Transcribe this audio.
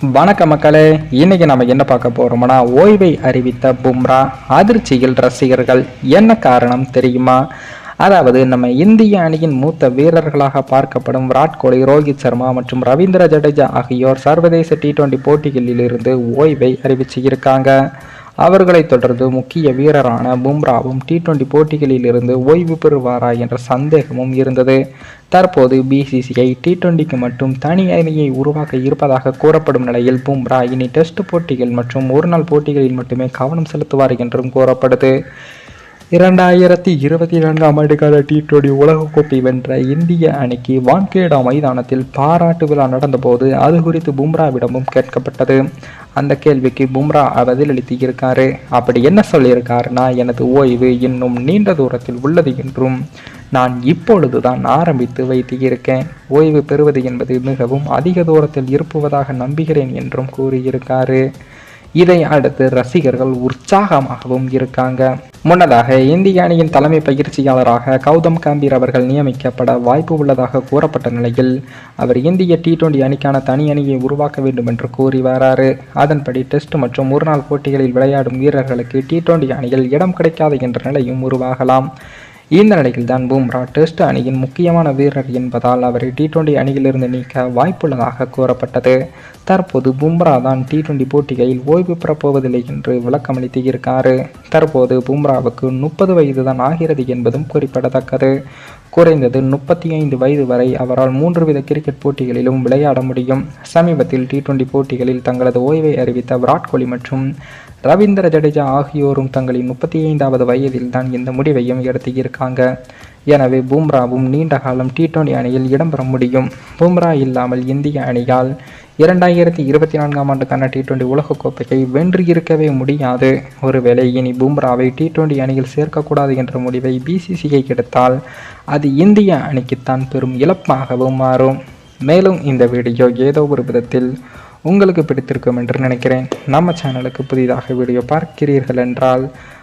வணக்க மக்களே இன்னைக்கு நம்ம என்ன பார்க்க போறோம்னா ஓய்வை அறிவித்த பும்ரா அதிர்ச்சியில் ரசிகர்கள். என்ன காரணம் தெரியுமா? அதாவது நம்ம இந்திய அணியின் மூத்த வீரர்களாக பார்க்கப்படும் விராட் கோலி ரோஹித் சர்மா மற்றும் ரவீந்திர ஜடேஜா ஆகியோர் சர்வதேச டி டுவெண்டி போட்டிகளில் இருந்து ஓய்வை அறிவிச்சு இருக்காங்க அவர்களைத் தொடர்ந்து முக்கிய வீரரான பும்ராவும் டி டுவெண்டி போட்டிகளில் இருந்து ஓய்வு பெறுவாரா என்ற சந்தேகமும் இருந்தது. தற்போது பிசிசிஐ டி டுவெண்டிக்கு மட்டும் தனி அணியை உருவாக்க இருப்பதாக கூறப்படும் நிலையில் பும்ரா இனி டெஸ்ட் போட்டிகள் மற்றும் ஒருநாள் போட்டிகளில் மட்டுமே கவனம் செலுத்துவார் என்றும் கூறப்படுது. இரண்டாயிரத்தி இருபத்தி நான்காம் ஆண்டுக்கான டி டுவெண்டி உலகக்கோப்பை வென்ற இந்திய அணிக்கு வான்கேடா மைதானத்தில் பாராட்டு விழா நடந்தபோது அது குறித்து பும்ராவிடமும் கேட்கப்பட்டது. அந்த கேள்விக்கு பும்ரா பதிலளித்து இருக்காரு அப்படி என்ன சொல்லியிருக்காருன்னா எனது ஓய்வு இன்னும் நீண்ட தூரத்தில் உள்ளது என்றும் நான் இப்பொழுதுதான் ஆரம்பித்து வைத்து இருக்கேன் ஓய்வு பெறுவது என்பது மிகவும் அதிக தூரத்தில் இருப்புவதாக நம்புகிறேன் என்றும் கூறியிருக்காரு. இதை அடுத்து ரசிகர்கள் உற்சாகமாகவும் இருக்காங்க. முன்னதாக இந்திய அணியின் தலைமை பயிற்சியாளராக கௌதம் காம்பீர் அவர்கள் நியமிக்கப்பட வாய்ப்பு உள்ளதாக கூறப்பட்ட நிலையில் அவர் இந்திய டி டுவெண்டி அணிக்கான தனி அணியை உருவாக்க வேண்டும் என்று கூறி வராரு. அதன்படி டெஸ்ட் மற்றும் ஒருநாள் போட்டிகளில் விளையாடும் வீரர்களுக்கு டி டுவெண்டி அணியில் இடம் கிடைக்காது என்ற நிலையும் உருவாகலாம். இந்த நிலையில் தான் பும்ரா டெஸ்ட் அணியின் முக்கியமான வீரர் என்பதால் அவரை டி டுவெண்டி அணியிலிருந்து நீக்க வாய்ப்புள்ளதாக கூறப்பட்டது. தற்போது பும்ரா தான் டி டுவெண்டி போட்டிகளில் ஓய்வு பெறப் போவதில்லை என்று விளக்கமளித்து இருக்காரு தற்போது பும்ராவுக்கு முப்பது வயது தான் ஆகிறது என்பதும் குறிப்பிடத்தக்கது. குறைந்தது முப்பத்தி ஐந்து வயது வரை அவரால் மூன்று வித கிரிக்கெட் போட்டிகளிலும் விளையாட முடியும். சமீபத்தில் டி டுவெண்டி போட்டிகளில் தங்களது ஓய்வை அறிவித்த விராட் கோலி மற்றும் ரவீந்திர ஜடேஜா ஆகியோரும் தங்களின் முப்பத்தி ஐந்தாவது வயதில் தான் இந்த முடிவையும் எடுத்து இருக்காங்க எனவே பும்ராவும் நீண்ட காலம் டி டுவெண்டி அணியில் இடம்பெற முடியும். பும்ரா இல்லாமல் இந்திய அணியால் இரண்டாயிரத்தி இருபத்தி நான்காம் ஆண்டுக்கான டி டுவெண்டி உலகக்கோப்பையை வென்று இருக்கவே முடியாது. ஒருவேளை இனி பும்ராவை டி டுவெண்டி அணியில் சேர்க்கக்கூடாது என்ற முடிவை பிசிசிஐ எடுத்தால் அது இந்திய அணிக்குத்தான் பெரும் இழப்பாகவும் மாறும். மேலும் இந்த வீடியோ ஏதோ ஒரு விதத்தில் உங்களுக்கு பிடித்திருக்கும் என்று நினைக்கிறேன். நம்ம சேனலுக்கு புதிதாக வீடியோ பார்க்கிறீர்கள் என்றால்